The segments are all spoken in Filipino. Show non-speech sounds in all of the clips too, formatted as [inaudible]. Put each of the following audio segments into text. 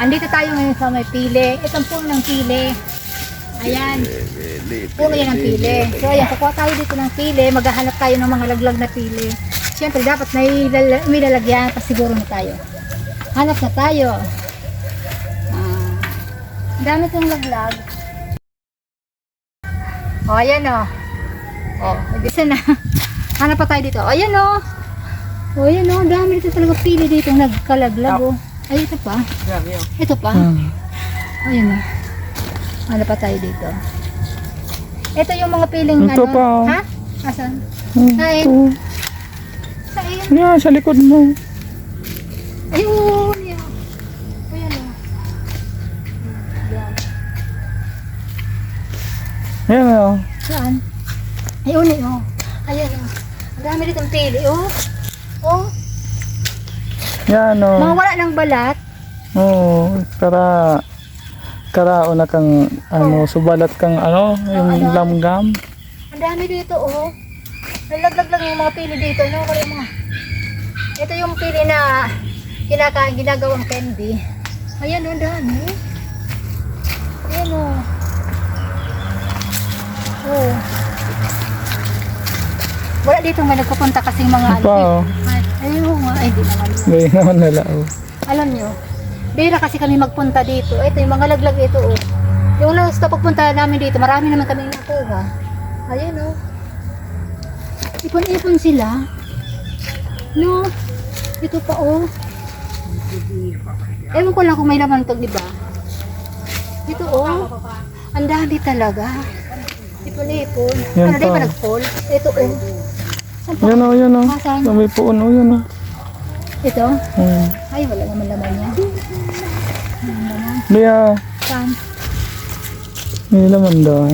Andito tayo ngayon sa may pili. Itong puno ng pili. Ayan. Puno yan ng pili. So ayan, kukuha tayo dito ng pili. Maghahanap tayo ng mga laglag na pili. Siyempre, dapat may, lala- may siguro na tayo. Hanap na tayo. Ah, dami itong laglag. O, ayan o. O, isa na. [laughs] Hanap pa tayo dito. O, ayan o. O, ayan o. Ang dami dito talaga pili dito nagkalaglag o. Ay, ito pa. Ito pa. Hmm. Ayan na. Ano pa tayo dito? Ito yung mga piling Ito ano. pa, oh. Ha? Asan? Ay. ito. Saan? Yan, sa likod mo. Ayun. Yan. Ayan o. Yan. Yan o. Saan? Ayun oh. Ayan o. Ang dami dito pili oh. Oh. Yan o. Mga wala ng balat. Oo, kara karao na kang ano, subalat kang ano, yung ano? lamgam. Ang dami dito oh. Nalaglag lang yung mga pili dito. Ano ko yung mga... Ito yung pili na kinakain, ginagawang candy. Ayan oh, dami. Ayan oh. Oh. Wala dito may nagpupunta kasi mga Ito pa o. Ay, ayun nga, ay di naman. Ganyan naman nila o. Alam nyo, bira kasi kami magpunta dito. Ito yung mga laglag ito oh. Yung last na pagpunta namin dito, marami naman kami nakuha. Ayan oh. Ipon-ipon sila. No. Ito pa oh. Ewan ko lang kung may laman to, di ba? Ito oh. Ang dami talaga. Ipon-ipon. Ano di ba nag-fall? Ito oh. Yan o, yan o. Asan? Sa may puon o, yan o. Ito? Hmm. Ay, wala naman laman niya. Naman. Kaya, Saan? may laman doon.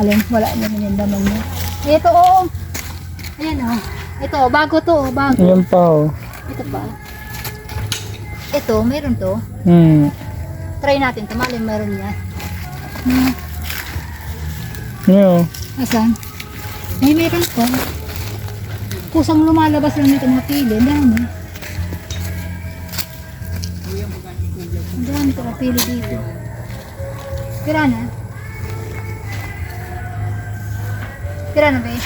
Alin, wala naman yung laman niya. Ito, oo. Ayan, oh. Ito, bago to, oh, bago. Yan pa o. Ito pa. Ito, meron to. Hmm. Try natin, tamali meron niya. Hmm. Yan o. Asan? Ay, meron pa. Kusang lumalabas lang nito mga pili. Dami. Ang dami ito mga pili dito. Tira na. Tira na ba eh?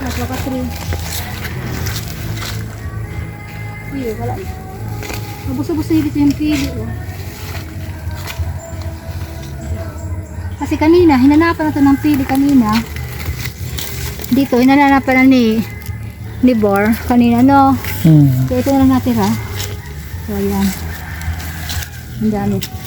Nagpapa 3. Uy, wala. Mabusog-busog dito yung pili. Oh. Kasi kanina, hinanapan na to ng pili kanina. Dito, hinanapan na ni ni Bor kanina, no? Hmm. So, ito na lang natira. So, ayan. Ang dami.